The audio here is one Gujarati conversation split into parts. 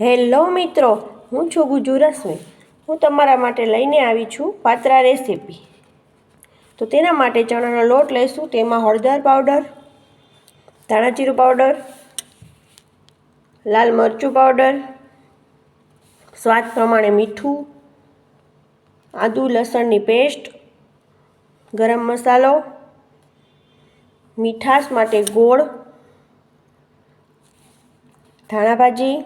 હેલો મિત્રો, હું છું ગુજુ રશ્મિ હું તમારા માટે લઈને આવી છું પાત્રા રેસીપી. તો તેના માટે ચણાનો લોટ લઈશું, તેમાં હળદર પાવડર ધાણાજીરું પાવડર, લાલ મરચું પાવડર, સ્વાદ પ્રમાણે મીઠું, આદુ લસણની પેસ્ટ, ગરમ મસાલો, મીઠાશ માટે ગોળ, ધાણા ભાજી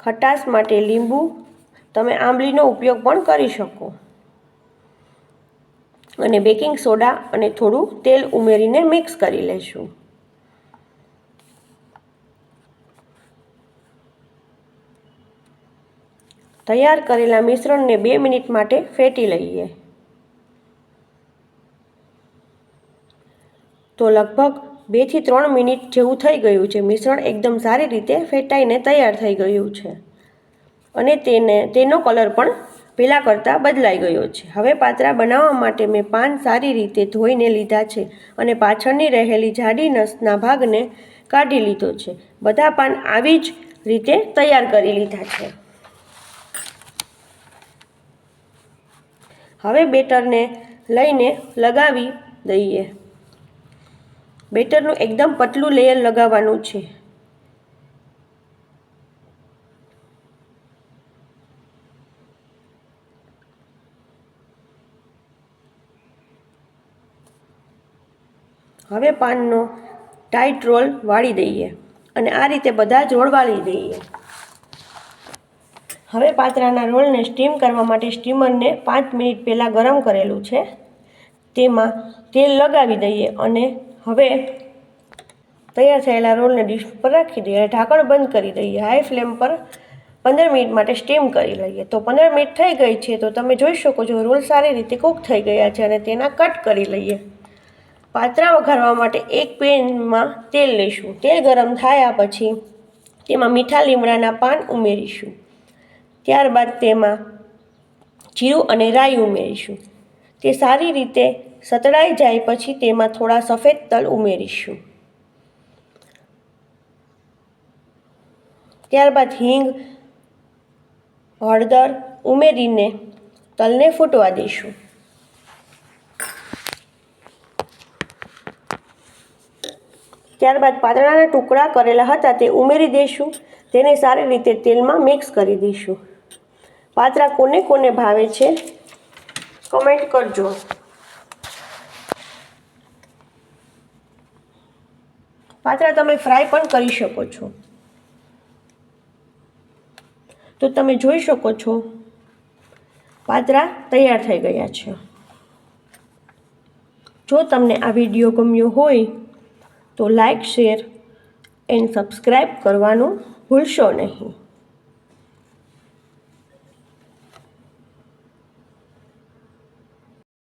ખટાશ માટે લીંબુ તમે આંબલીનો ઉપયોગ પણ કરી શકો. અને બેકિંગ સોડા અને થોડું તેલ ઉમેરીને મિક્સ કરી લઈશું તૈયાર કરેલા મિશ્રણને બે મિનિટ માટે ફેટી લઈએ. તો લગભગ બેથી ત્રણ મિનિટ જેવું થઈ ગયું છે. મિશ્રણ એકદમ સારી રીતે ફેટાઈને તૈયાર થઈ ગયું છે. અને તેને, તેનો કલર પણ પહેલાં કરતાં બદલાઈ ગયો છે. હવે પાતરા બનાવવા માટે મેં પાન સારી રીતે ધોઈને લીધા છે અને પાછળની રહેલી જાડી નસના ભાગને કાઢી લીધો છે. બધા પાન આવી જ રીતે તૈયાર કરી લીધા છે. હવે બેટરને લઈને લગાવી દઈએ. બેટરનું એકદમ પતલું લેયર લગાવવાનું છે. હવે પાનનો ટાઈટ રોલ વાળી દઈએ અને આ રીતે બધા જ રોલ વાળી દઈએ. હવે પાત્રાના રોલને સ્ટીમ કરવા માટે સ્ટીમરને પાંચ મિનિટ પહેલાં ગરમ કરેલું છે. તેમાં તેલ લગાવી દઈએ અને હવે તૈયાર થયેલા રોલને ડીશ પર રાખી દઈએ અને ઢાંકણ બંધ કરી દઈએ. હાઈ ફ્લેમ પર પંદર મિનિટ માટે સ્ટીમ કરી લઈએ. તો પંદર મિનિટ થઈ ગઈ છે તો તમે જોઈ શકો છો રોલ સારી રીતે કૂક થઈ ગયા છે અને તેના કટ કરી લઈએ. પાત્રા વઘારવા માટે એક પેનમાં તેલ લઈશું તેલ ગરમ થયા પછી તેમાં મીઠા લીમડાના પાન ઉમેરીશું. ત્યારબાદ તેમાં જીરું અને રાઈ ઉમેરીશું. તે સારી રીતે સતળાઈ જાય પછી તેમાં થોડા સફેદ તલ ઉમેરીશું. ત્યારબાદ હિંગ, હળદર ઉમેરીને તલને ફૂટવા દઈશું. ત્યારબાદ પાતળાના ટુકડા કરેલા હતા તે ઉમેરી દઈશું. તેને સારી રીતે તેલમાં મિક્સ કરી દઈશું. પાતરા કોને કોને ભાવે છે? કમેન્ટ કરજો. પાત્રા તમે ફ્રાય પણ કરી શકો છો. તો તમે જોઈ શકો છો પાતરા તૈયાર થઈ ગયા છે. જો તમને આ વીડિયો ગમ્યો હોય, તો લાઈક શેર એન્ડ સબસ્ક્રાઈબ કરવાનું ભૂલશો નહીં.